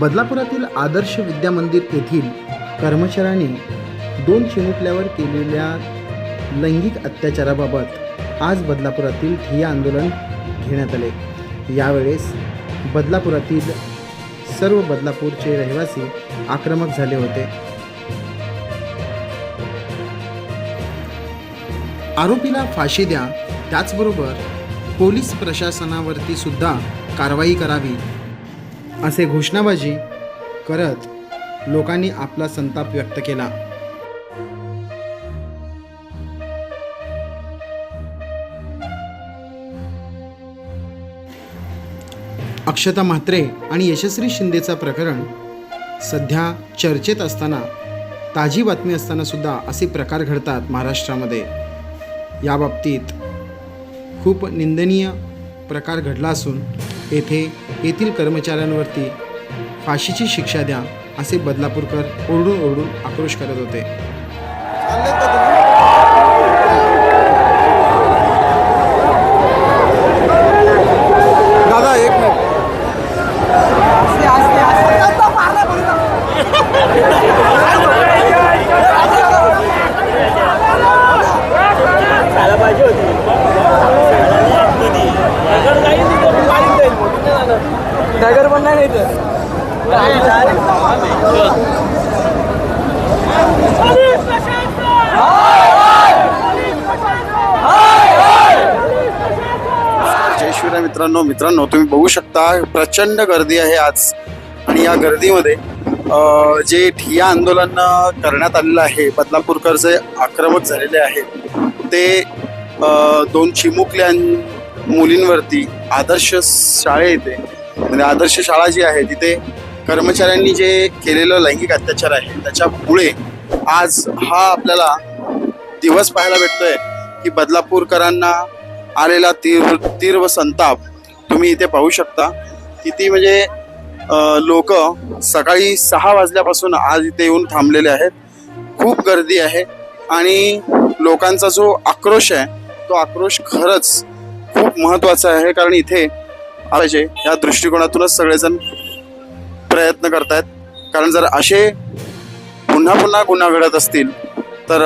बदलापुरातील आदर्श विद्या मंदिर येथील कर्मचाऱ्यांनी दोन चिमुकल्यावर केलेल्या लैंगिक अत्याचाराबाबत आज बदलापुरातील ठिय्या आंदोलन घेण्यात आले. यावेळेस बदलापुरातील सर्व बदलापूरचे रहिवासी आक्रमक झाले होते. आरोपीला फाशी द्या त्याचबरोबर पोलीस प्रशासनावरती सुद्धा कारवाई करावी असे घोषणाबाजी करत लोकांनी आपला संताप व्यक्त केला. अक्षता म्हात्रे आणि यशस्वी शिंदेचा प्रकरण सध्या चर्चेत असताना ताजी बातमी असताना सुद्धा असे प्रकार घडतात महाराष्ट्रामध्ये. याबाबतीत खूप निंदनीय प्रकार घडला असून येथे येथील कर्मचाऱ्यांवरती फाशीची शिक्षा द्या असे बदलापूरकर ओरडून ओरडून आक्रोश करत होते. दादा एक मिनिट टायगर पण नाही इथं जय शिवराय मित्रांनो मित्रांनो तुम्ही बघू शकता प्रचंड गर्दी आहे आज. आणि या गर्दीमध्ये जे ठिया आंदोलन करण्यात आलेलं आहे बदलापूरकर जे आक्रमक झालेले आहेत ते दोन चिमुकल्या मुलींवरती आदर्श शाळे येते म्हणजे आदर्श शाळा जी आहे तिथे कर्मचाऱ्यांनी जे केलेलं लैंगिक अत्याचार आहे त्याच्यामुळे आज हा आपल्याला दिवस पाहायला भेटतोय की बदलापूरकरांना आलेला तीव्र तीव्र संताप तुम्ही इथे पाहू शकता. किती म्हणजे लोक सकाळी सहा वाजल्यापासून आज इथे येऊन थांबलेले आहेत. खूप गर्दी आहे आणि लोकांचा जो आक्रोश आहे तो आक्रोश खरंच खूप महत्त्वाचा आहे. कारण इथे पाहिजे. या दृष्टिकोनातूनच सगळेजण प्रयत्न करतायत. कारण जर असे पुन्हा पुन्हा गुन्हा घडत असतील तर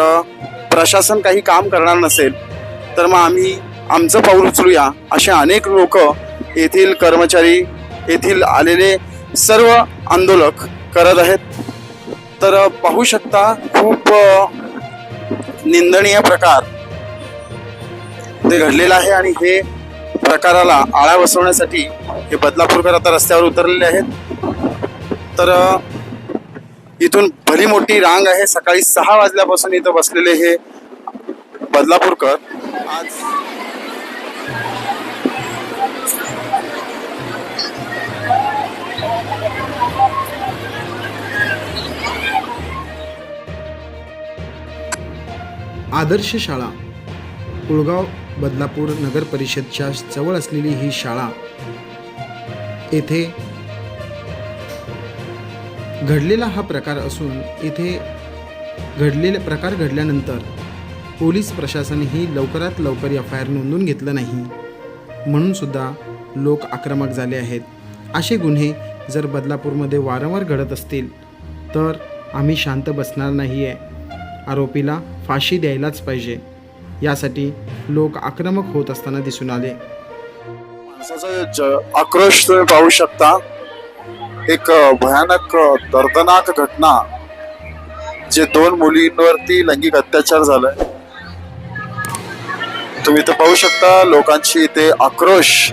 प्रशासन काही काम करणार नसेल तर मग आम्ही आमचं पाऊल उचलूया असे अनेक लोक येथील कर्मचारी येथील आलेले सर्व आंदोलक करत आहेत. तर पाहू शकता खूप निंदनीय प्रकार ते घडलेलं आहे आणि हे प्रकाराला आळा बसवण्यासाठी हे बदलापूरकर आता रस्त्यावर उतरलेले आहेत. तर इथून भली मोठी रांग आहे. सकाळी सहा वाजल्यापासून इथं बसलेले हे बदलापूरकर आज आदर्श शाळा कुळगाव बदलापूर नगर परिषदच्या जवळ असलेली ही शाळा येथे घडलेला हा प्रकार असून येथे घडलेले प्रकार घडल्यानंतर पोलीस प्रशासनही लवकरात लवकर एफ आय आर नोंदून घेतलं नाही. म्हणूनसुद्धा लोक आक्रमक झाले आहेत. असे गुन्हे जर बदलापूरमध्ये वारंवार घडत असतील तर आम्ही शांत बसणार नाही आहे आरोपीला फाशी द्यायलाच पाहिजे. यासाठी लोक आक्रमक होत असताना दिसून आले. माणसाचा ज- आक्रोश तुम्ही पाहू शकता. एक भयानक दर्दनाक घटना जे दोन मुलींवरती लैंगिक अत्याचार झालाय. तुम्ही तर पाहू शकता लोकांची इथे आक्रोश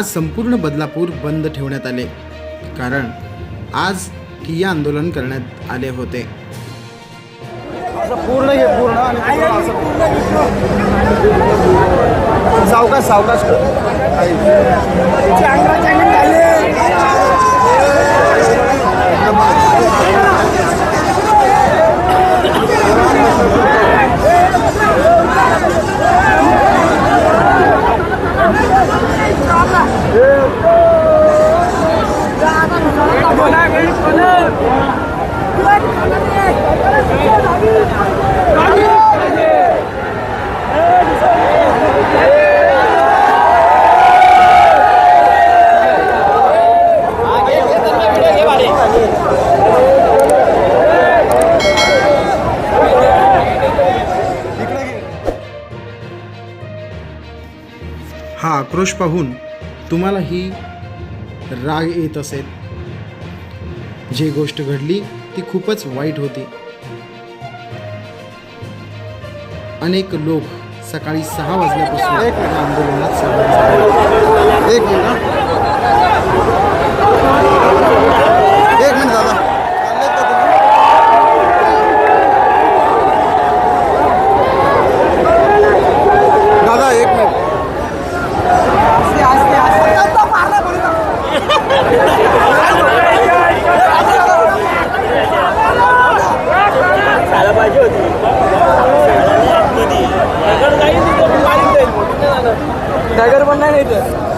आज संपूर्ण बदलापूर बंद ठेवण्यात आले. कारण आज ठिय्या आंदोलन करण्यात आले होते. पूर्ण हे पूर्ण सावकाश सावकाश आक्रोश पाहून तुम्हालाही राग येत असेल. जी गोष्ट घडली ती खूपच वाईट होती. अनेक लोक सकाळी सहा वाजल्यापासून या आंदोलनात सहभागी झाले. एक. एक मिनिट दादा चाललेत का तुम्ही? दादा एक मिनिट टायगर पण नाही इथं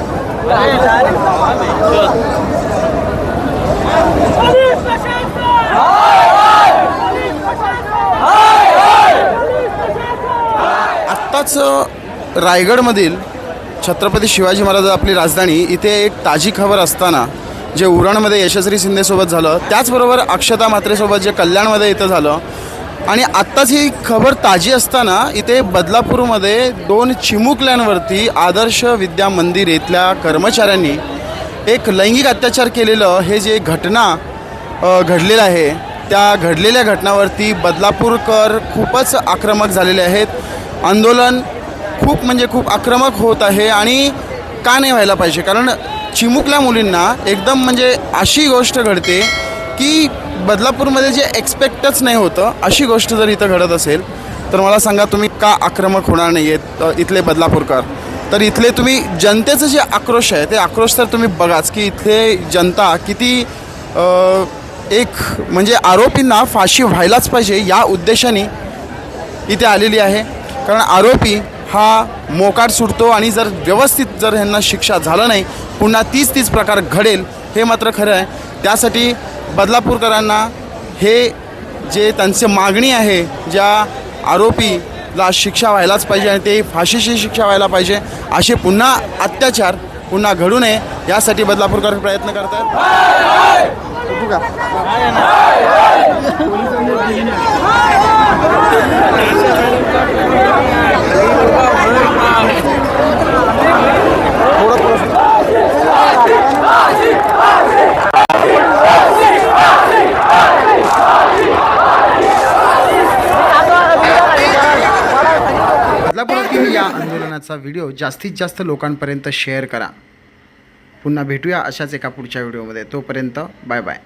आत्ताच रायगडमधील छत्रपती शिवाजी महाराज आपली राजधानी इथे एक ताजी खबर असताना जे उरणमध्ये यशस्वी शिंदेसोबत झालं त्याचबरोबर अक्षता म्हात्रेसोबत जे कल्याणमध्ये इथं झालं आणि आत्ताच ही खबर ताजी असताना इथे बदलापूरमध्ये दोन चिमुकल्यांवरती आदर्श विद्या मंदिर इथल्या कर्मचाऱ्यांनी एक लैंगिक अत्याचार केलेलं हे जे घटना घडलेलं आहे त्या घडलेल्या घटनावरती बदलापूरकर खूपच आक्रमक झालेले आहेत. आंदोलन खूप म्हणजे खूप आक्रमक होत आहे आणि का नाही व्हायला पाहिजे? कारण चिमुकल्या मुलींना एकदम म्हणजे अशी गोष्ट घडते की बदलापूरमध्ये जे एक्सपेक्टच नाही होतं अशी गोष्ट जर इथं घडत असेल तर मला सांगा तुम्ही का आक्रमक होणार नाही आहेत इथले बदलापूरकर? तर इथले तुम्ही जनतेचं जे आक्रोश आहे ते आक्रोश तर तुम्ही बघाच की इथले जनता किती एक म्हणजे आरोपींना फाशी व्हायलाच पाहिजे या उद्देशाने इथे आलेली आहे. कारण आरोपी हा मोकाट सुटतो आणि जर व्यवस्थित जर ह्यांना शिक्षा झालं नाही पुन्हा तीच तीच प्रकार घडेल हे मात्र खरं आहे. त्यासाठी बदलापूरकरांना हे जे त्यांची मागणी आहे ज्या आरोपीला शिक्षा व्हायलाच पाहिजे आणि ते फाशीची शिक्षा व्हायला पाहिजे असे पुन्हा अत्याचार पुन्हा घडू नये यासाठी बदलापूरकर प्रयत्न करतात आहेत उठू का? बदलापुरातील या व्हिडिओ जास्तीत जास्त लोकांपर्यंत शेअर करा. पुन्हा भेटूया अशाच एका पुढच्या व्हिडिओमध्ये तोपर्यंत बाय बाय